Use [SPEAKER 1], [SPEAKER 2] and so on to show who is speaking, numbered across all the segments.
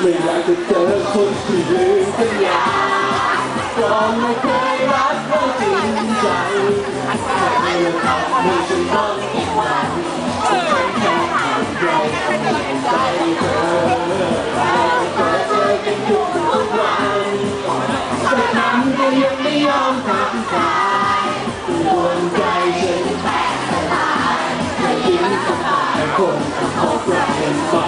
[SPEAKER 1] ไม่อยากจะเจอคนที่ลืมกันยาก็ไม่เคยรักก็จริงใจแต่ไม่ทำให้ฉันต้องผิดหวังฉันแค่ขาดใครใจเธอแต่เจอกันอยู่ทุกวันแต่ทำก็ยังไม่ยอมทำใจดวงใจฉันแตกสลายไม่คิดจะตายคงจะพบรักเป็นฝัน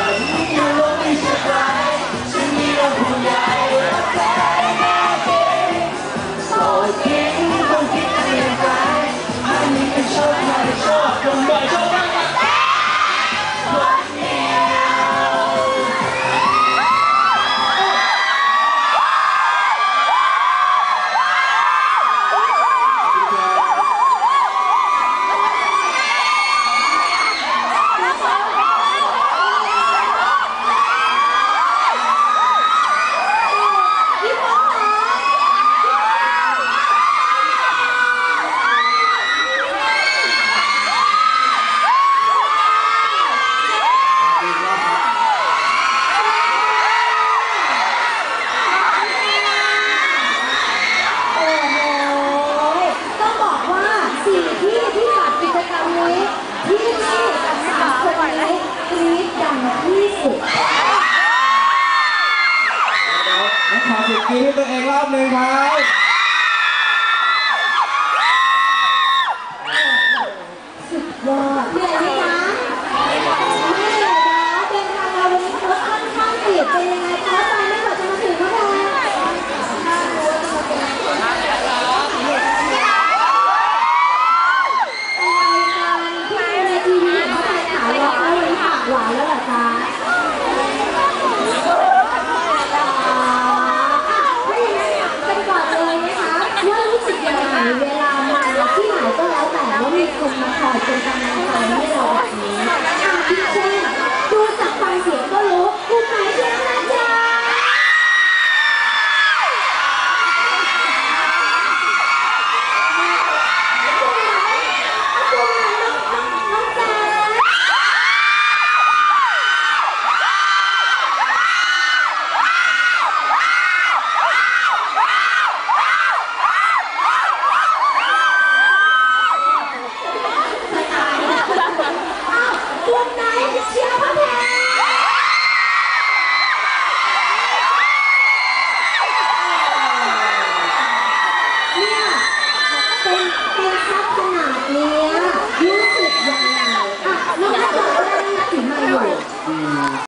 [SPEAKER 1] โอ้
[SPEAKER 2] โหต้องบอกว่าสี่ที่ที่จัดกิจกรรมนี้ที่นี่กับสามคนนี้กรี๊ดดังที่สุด
[SPEAKER 3] นักข่าวสุดกรีดให้ตัวเองรอบหนึ่งครับ
[SPEAKER 2] สุดยอดเหนื่อย เวลามาที่ไหนก็แล้วแต่ว่ามีคนมาคอยเป็นกำลังใจให้เราแบบนี้ทำทิเช่นดูจากฟังเสียงก็รู้ อ้าวคุณไหนเชียร์พระแพงเนี่ยเป็นเป็นซับขนาดเนี้ยรู้สึกยังไงอะน้องแพทย์บอกว่าได้นักถึงมาอยู่